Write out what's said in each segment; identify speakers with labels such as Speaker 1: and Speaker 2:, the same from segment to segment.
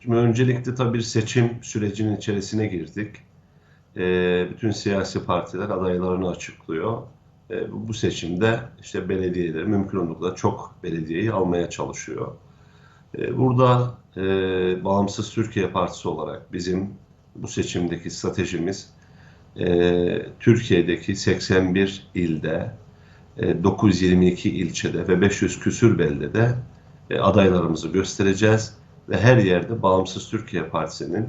Speaker 1: Şimdi öncelikle tabii bir seçim sürecinin içerisine girdik. Ee, bütün siyasi partiler adaylarını açıklıyor. Ee, bu seçimde işte belediyeleri mümkün olduğunca çok belediyeyi almaya çalışıyor. Ee, burada e, Bağımsız Türkiye Partisi olarak bizim bu seçimdeki stratejimiz e, Türkiye'deki 81 ilde, e, 922 ilçede ve 500 küsür beldede e, adaylarımızı göstereceğiz ve her yerde Bağımsız Türkiye Partisi'nin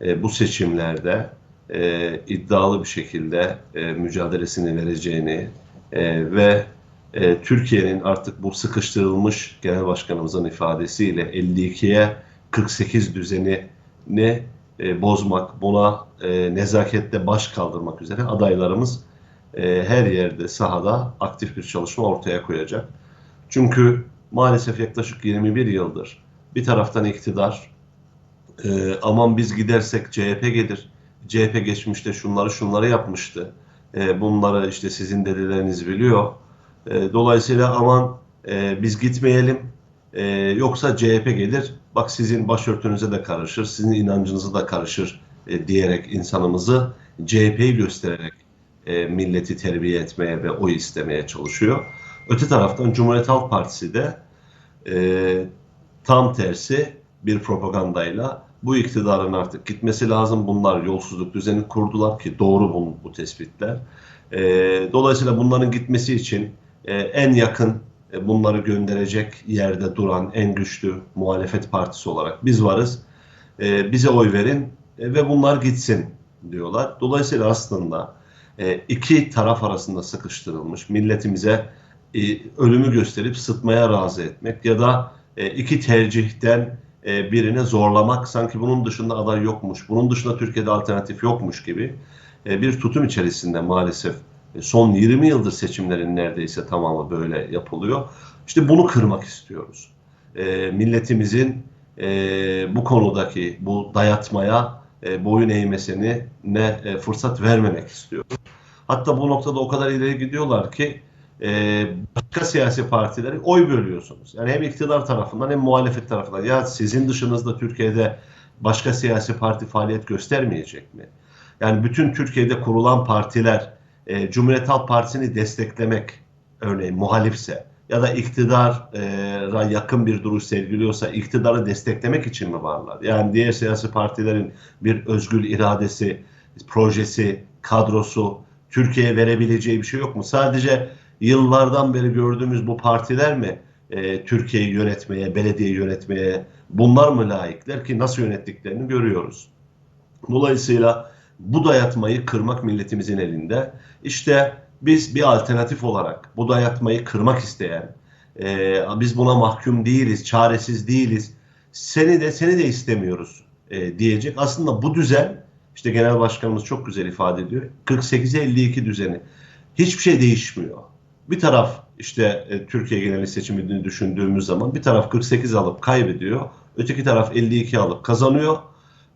Speaker 1: e, bu seçimlerde e, iddialı bir şekilde e, mücadelesini vereceğini e, ve e, Türkiye'nin artık bu sıkıştırılmış genel başkanımızın ifadesiyle 52'ye 48 düzenini e, bozmak, buna e, nezaketle baş kaldırmak üzere adaylarımız e, her yerde sahada aktif bir çalışma ortaya koyacak. Çünkü maalesef yaklaşık 21 yıldır bir taraftan iktidar e, aman biz gidersek CHP gelir. CHP geçmişte şunları şunları yapmıştı. E, bunları işte sizin dedeleriniz biliyor. E, dolayısıyla aman e, biz gitmeyelim e, yoksa CHP gelir. Bak sizin başörtünüze de karışır, sizin inancınıza da karışır e, diyerek insanımızı CHP'yi göstererek e, milleti terbiye etmeye ve oy istemeye çalışıyor. Öte taraftan Cumhuriyet Halk Partisi de e, tam tersi bir propagandayla bu iktidarın artık gitmesi lazım. Bunlar yolsuzluk düzeni kurdular ki doğru bu, bu tespitler. E, dolayısıyla bunların gitmesi için e, en yakın e, bunları gönderecek yerde duran en güçlü muhalefet partisi olarak biz varız. E, bize oy verin e, ve bunlar gitsin diyorlar. Dolayısıyla aslında e, iki taraf arasında sıkıştırılmış milletimize e, ölümü gösterip sıtmaya razı etmek ya da e, iki tercihten e, birine zorlamak sanki bunun dışında aday yokmuş, bunun dışında Türkiye'de alternatif yokmuş gibi e, bir tutum içerisinde maalesef e, son 20 yıldır seçimlerin neredeyse tamamı böyle yapılıyor. İşte bunu kırmak istiyoruz. Milletimizin bu konudaki bu dayatmaya boyun eğmesini ne fırsat vermemek istiyoruz. Hatta bu noktada o kadar ileri gidiyorlar ki e, başka siyasi partileri oy bölüyorsunuz. Yani hem iktidar tarafından hem muhalefet tarafından. Ya sizin dışınızda Türkiye'de başka siyasi parti faaliyet göstermeyecek mi? Yani bütün Türkiye'de kurulan partiler e, Cumhuriyet Halk Partisi'ni desteklemek örneğin muhalifse ya da iktidara yakın bir duruş sergiliyorsa iktidarı desteklemek için mi varlar? Yani diğer siyasi partilerin bir özgür iradesi, projesi, kadrosu Türkiye'ye verebileceği bir şey yok mu? Sadece yıllardan beri gördüğümüz bu partiler mi e, Türkiye'yi yönetmeye, belediye yönetmeye bunlar mı layıklar ki nasıl yönettiklerini görüyoruz. Dolayısıyla bu dayatmayı kırmak milletimizin elinde. İşte biz bir alternatif olarak bu dayatmayı kırmak isteyen, e, biz buna mahkum değiliz, çaresiz değiliz, seni de seni de istemiyoruz e, diyecek. Aslında bu düzen, işte genel başkanımız çok güzel ifade ediyor, 48'e 52 düzeni. Hiçbir şey değişmiyor. Bir taraf işte e, Türkiye genel seçimini düşündüğümüz zaman bir taraf 48 alıp kaybediyor. Öteki taraf 52 alıp kazanıyor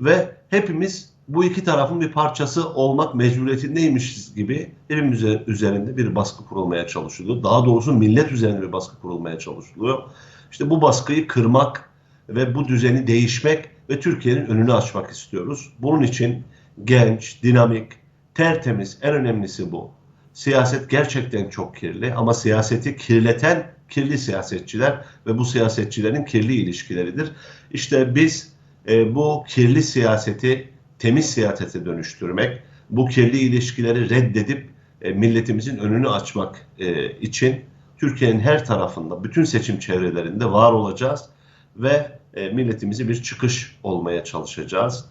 Speaker 1: ve hepimiz bu iki tarafın bir parçası olmak mecburiyetindeymişiz gibi hepimiz üzerinde bir baskı kurulmaya çalışılıyor. Daha doğrusu millet üzerinde bir baskı kurulmaya çalışılıyor. İşte bu baskıyı kırmak ve bu düzeni değişmek ve Türkiye'nin önünü açmak istiyoruz. Bunun için genç, dinamik, tertemiz en önemlisi bu. Siyaset gerçekten çok kirli ama siyaseti kirleten kirli siyasetçiler ve bu siyasetçilerin kirli ilişkileridir. İşte biz e, bu kirli siyaseti temiz siyasete dönüştürmek, bu kirli ilişkileri reddedip e, milletimizin önünü açmak e, için Türkiye'nin her tarafında, bütün seçim çevrelerinde var olacağız ve e, milletimizi bir çıkış olmaya çalışacağız.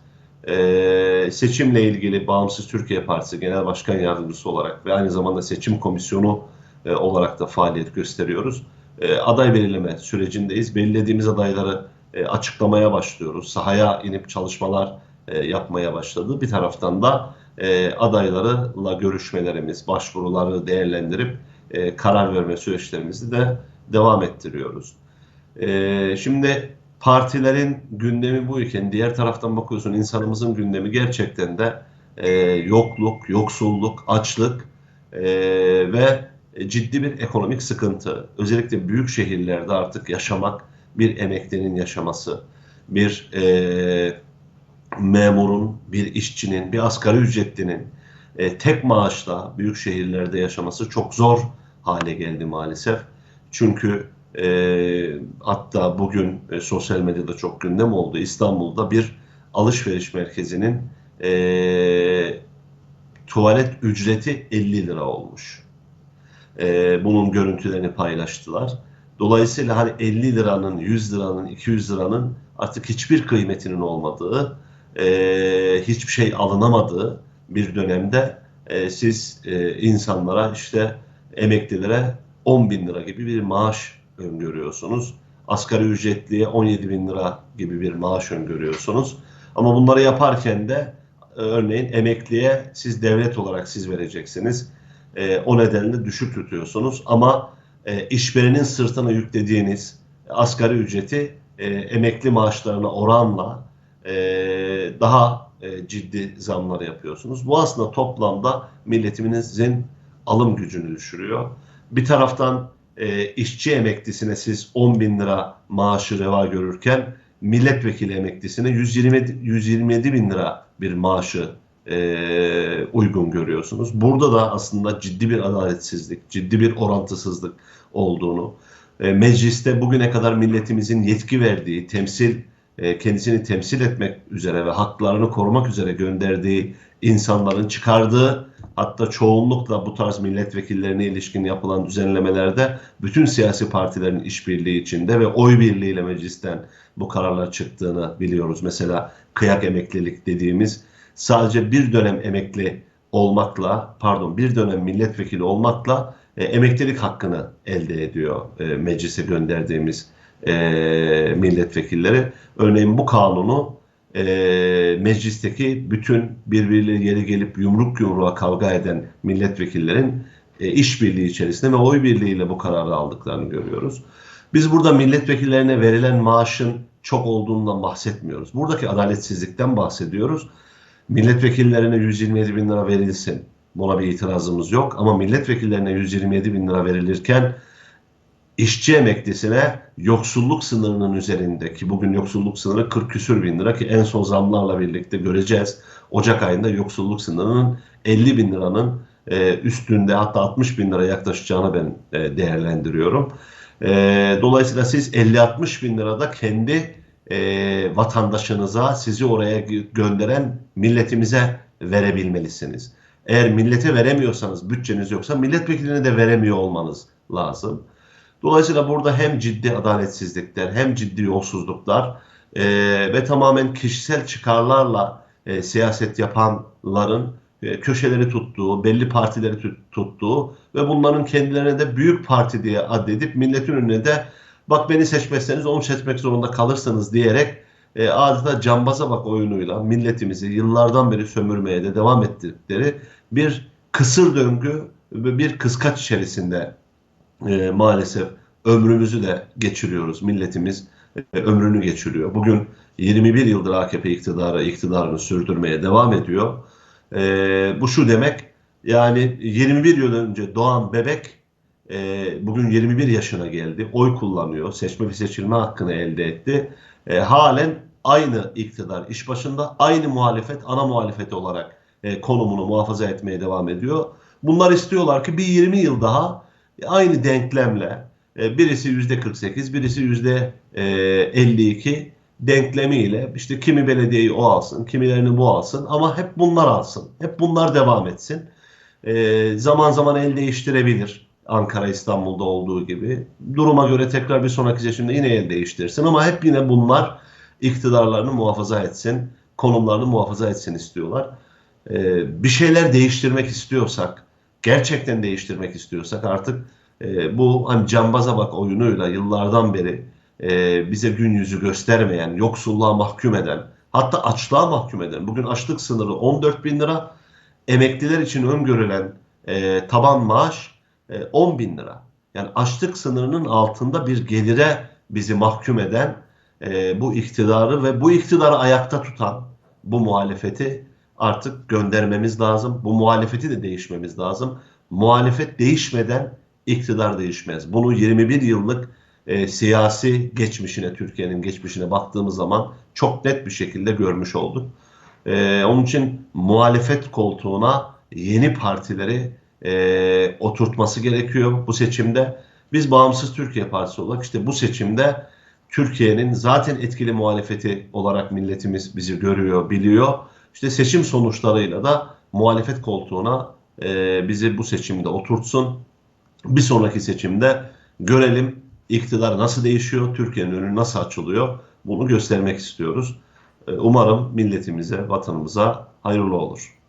Speaker 1: E, seçimle ilgili Bağımsız Türkiye Partisi Genel Başkan Yardımcısı olarak ve aynı zamanda seçim komisyonu e, olarak da faaliyet gösteriyoruz. E, aday belirleme sürecindeyiz. Belirlediğimiz adayları e, açıklamaya başlıyoruz. Sahaya inip çalışmalar e, yapmaya başladı. Bir taraftan da e, adaylarla görüşmelerimiz, başvuruları değerlendirip e, karar verme süreçlerimizi de devam ettiriyoruz. E, şimdi partilerin gündemi bu iken diğer taraftan bakıyorsun insanımızın gündemi gerçekten de e, yokluk, yoksulluk, açlık e, ve ciddi bir ekonomik sıkıntı. Özellikle büyük şehirlerde artık yaşamak bir emeklinin yaşaması. bir e, memurun, bir işçinin, bir asgari ücretlinin e, tek maaşla büyük şehirlerde yaşaması çok zor hale geldi maalesef. Çünkü e, hatta bugün e, sosyal medyada çok gündem oldu. İstanbul'da bir alışveriş merkezinin e, tuvalet ücreti 50 lira olmuş. E, bunun görüntülerini paylaştılar. Dolayısıyla hani 50 liranın, 100 liranın, 200 liranın artık hiçbir kıymetinin olmadığı, e, hiçbir şey alınamadığı bir dönemde e, siz e, insanlara işte emeklilere 10 bin lira gibi bir maaş öngörüyorsunuz. Asgari ücretliye 17 bin lira gibi bir maaş öngörüyorsunuz. Ama bunları yaparken de e, örneğin emekliye siz devlet olarak siz vereceksiniz. E, o nedenle düşük tutuyorsunuz. Ama e, işverenin sırtına yüklediğiniz asgari ücreti e, emekli maaşlarına oranla e, daha e, ciddi zamlar yapıyorsunuz. Bu aslında toplamda milletimizin alım gücünü düşürüyor. Bir taraftan e, işçi emeklisine siz 10 bin lira maaşı reva görürken milletvekili emeklisine 120, 127 bin lira bir maaşı e, uygun görüyorsunuz. Burada da aslında ciddi bir adaletsizlik, ciddi bir orantısızlık olduğunu, e, mecliste bugüne kadar milletimizin yetki verdiği, temsil e, kendisini temsil etmek üzere ve haklarını korumak üzere gönderdiği insanların çıkardığı hatta çoğunlukla bu tarz milletvekillerine ilişkin yapılan düzenlemelerde bütün siyasi partilerin işbirliği içinde ve oy birliğiyle meclisten bu kararlar çıktığını biliyoruz. Mesela kıyak emeklilik dediğimiz sadece bir dönem emekli olmakla pardon bir dönem milletvekili olmakla e, emeklilik hakkını elde ediyor e, meclise gönderdiğimiz e, milletvekilleri. Örneğin bu kanunu e, meclisteki bütün birbiriyle yeri gelip yumruk yumruğa kavga eden milletvekillerin e, işbirliği içerisinde ve oy birliğiyle bu kararı aldıklarını görüyoruz. Biz burada milletvekillerine verilen maaşın çok olduğundan bahsetmiyoruz. Buradaki adaletsizlikten bahsediyoruz. Milletvekillerine 127 bin lira verilsin. Buna bir itirazımız yok. Ama milletvekillerine 127 bin lira verilirken işçi emeklisine yoksulluk sınırının üzerinde ki bugün yoksulluk sınırı 40 küsür bin lira ki en son zamlarla birlikte göreceğiz. Ocak ayında yoksulluk sınırının 50 bin liranın e, üstünde hatta 60 bin lira yaklaşacağını ben e, değerlendiriyorum. E, dolayısıyla siz 50-60 bin lirada kendi e, vatandaşınıza sizi oraya gönderen milletimize verebilmelisiniz. Eğer millete veremiyorsanız bütçeniz yoksa milletvekiline de veremiyor olmanız lazım. Dolayısıyla burada hem ciddi adaletsizlikler hem ciddi yolsuzluklar e, ve tamamen kişisel çıkarlarla e, siyaset yapanların e, köşeleri tuttuğu, belli partileri tuttuğu ve bunların kendilerine de büyük parti diye addedip milletin önüne de bak beni seçmezseniz onu seçmek zorunda kalırsınız diyerek e, adeta cambaza bak oyunuyla milletimizi yıllardan beri sömürmeye de devam ettikleri bir kısır döngü ve bir kıskaç içerisinde e, maalesef ömrümüzü de geçiriyoruz. Milletimiz e, ömrünü geçiriyor. Bugün 21 yıldır AKP iktidarı iktidarını sürdürmeye devam ediyor. E, bu şu demek yani 21 yıl önce doğan bebek e, bugün 21 yaşına geldi. Oy kullanıyor. Seçme ve seçilme hakkını elde etti. E, halen aynı iktidar iş başında aynı muhalefet ana muhalefet olarak e, konumunu muhafaza etmeye devam ediyor. Bunlar istiyorlar ki bir 20 yıl daha aynı denklemle e, birisi yüzde 48, birisi yüzde 52 e, denklemiyle işte kimi belediyeyi o alsın, kimilerini bu alsın ama hep bunlar alsın. Hep bunlar devam etsin. E, zaman zaman el değiştirebilir. Ankara İstanbul'da olduğu gibi. Duruma göre tekrar bir sonraki seçimde yine el değiştirsin ama hep yine bunlar iktidarlarını muhafaza etsin, konumlarını muhafaza etsin istiyorlar. bir şeyler değiştirmek istiyorsak, gerçekten değiştirmek istiyorsak artık e, bu hani cambaza bak oyunuyla yıllardan beri e, bize gün yüzü göstermeyen, yoksulluğa mahkum eden, hatta açlığa mahkum eden, bugün açlık sınırı 14 bin lira, emekliler için öngörülen e, taban maaş e, 10 bin lira. Yani açlık sınırının altında bir gelire bizi mahkum eden e, bu iktidarı ve bu iktidarı ayakta tutan bu muhalefeti artık göndermemiz lazım. Bu muhalefeti de değişmemiz lazım. Muhalefet değişmeden iktidar değişmez. Bunu 21 yıllık e, siyasi geçmişine, Türkiye'nin geçmişine baktığımız zaman çok net bir şekilde görmüş olduk. E, onun için muhalefet koltuğuna yeni partileri e, oturtması gerekiyor bu seçimde. Biz Bağımsız Türkiye Partisi olarak işte bu seçimde Türkiye'nin zaten etkili muhalefeti olarak milletimiz bizi görüyor, biliyor. İşte seçim sonuçlarıyla da muhalefet koltuğuna e, bizi bu seçimde oturtsun. Bir sonraki seçimde görelim iktidar nasıl değişiyor, Türkiye'nin önü nasıl açılıyor bunu göstermek istiyoruz. E, Umarım milletimize, vatanımıza hayırlı olur.